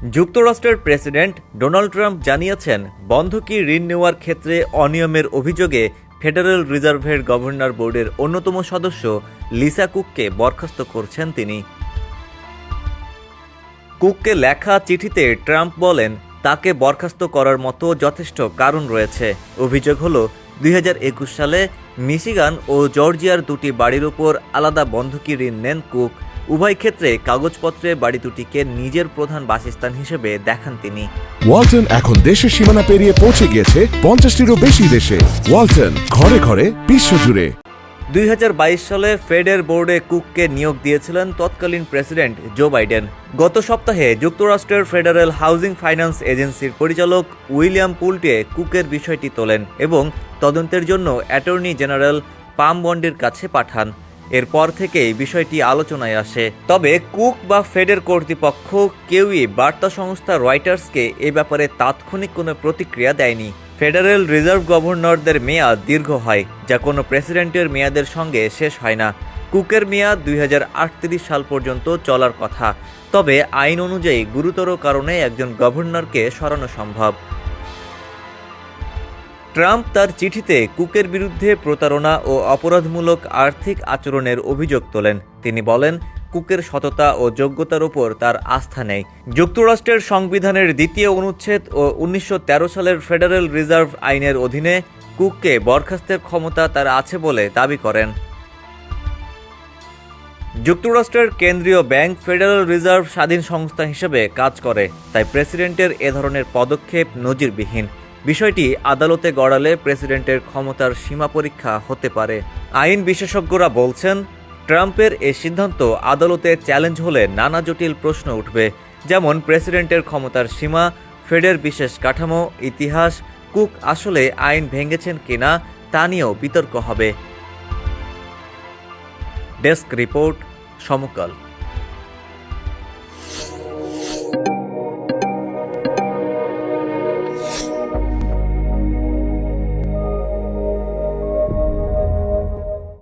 যুক্তরাষ্ট্রের president Donald Trump জানিয়েছেন বন্ধকি ঋণ নেওয়ার ক্ষেত্রে অনিয়মের অভিযোগে ফেডারেল রিজার্ভের গভর্নর বোর্ডের অন্যতম সদস্য লিসা কুককে বরখাস্ত করছেন তিনি। কুককে লেখা চিঠিতে ট্রাম্প বলেন, তাকে বরখাস্ত করার মতো যথেষ্ট কারণ রয়েছে। অভিযোগ হলো, দুই হাজার একুশ সালে মিশিগান ও জর্জিয়ার দুটি বাড়ির উপর আলাদা বন্ধকি ঋণ নেন কুক। উভয় ক্ষেত্রে কাগজপত্রে বাড়ি দুটিকে নিজের প্রধান বাসস্থান হিসেবে দেখান তিনি। ওয়ালটন এখন দেশের সীমানা পেরিয়ে পৌঁছে গিয়েছে পঞ্চাশটিরও বেশি দেশে। ওয়ালটন ঘরে ঘরে বিশ্বজুড়ে। দুই হাজার বাইশ সালে ফেডের বোর্ডে কুককে নিয়োগ দিয়েছিলেন তৎকালীন প্রেসিডেন্ট জো বাইডেন। গত সপ্তাহে যুক্তরাষ্ট্রের ফেডারেল হাউজিং ফাইন্যান্স এজেন্সির পরিচালক উইলিয়াম পুলটে কুকের বিষয়টি তোলেন এবং তদন্তের জন্য অ্যাটর্নি জেনারেল পাম বন্ডের কাছে পাঠান। এরপর থেকেই বিষয়টি আলোচনায় আসে। তবে কুক বা ফেডের কর্তৃপক্ষ কেউই বার্তা সংস্থা রয়টার্সকে এ ব্যাপারে তাৎক্ষণিক কোনো প্রতিক্রিয়া দেয়নি। ফেডারেল রিজার্ভ গভর্নরদের মেয়াদ দীর্ঘ হয়, যা কোনো প্রেসিডেন্টের মেয়াদের সঙ্গে শেষ হয় না। কুকের মেয়াদ দুই হাজার আটত্রিশ সাল পর্যন্ত চলার কথা, তবে আইন অনুযায়ী গুরুতর কারণে একজন গভর্নরকে সরানো সম্ভব। ট্রাম্প তার চিঠিতে কুকের বিরুদ্ধে প্রতারণা ও অপরাধমূলক আর্থিক আচরণের অভিযোগ তোলেন। তিনি বলেন, কুকের সততা ও যোগ্যতার উপর তার আস্থা নেই। যুক্তরাষ্ট্রের সংবিধানের দ্বিতীয় অনুচ্ছেদ ও উনিশশো তেরো সালের ফেডারেল রিজার্ভ আইনের অধীনে কুককে বরখাস্তের ক্ষমতা তার আছে বলে দাবি করেন। যুক্তরাষ্ট্রের কেন্দ্রীয় ব্যাংক ফেডারেল রিজার্ভ স্বাধীন সংস্থা হিসেবে কাজ করে, তাই প্রেসিডেন্টের এ ধরনের পদক্ষেপ নজিরবিহীন। বিষয়টি আদালতে গড়ালে প্রেসিডেন্টের ক্ষমতার সীমা পরীক্ষা হতে পারে। আইন বিশেষজ্ঞরা বলছেন, ট্রাম্পের এই সিদ্ধান্ত আদালতে চ্যালেঞ্জ হলে নানা জটিল প্রশ্ন উঠবে, যেমন প্রেসিডেন্টের ক্ষমতার সীমা, ফেডের বিশেষ কাঠামো, ইতিহাস, কুক আসলে আইন ভেঙেছেন কিনা তা নিয়েও বিতর্ক হবে। Desk report, Samakal.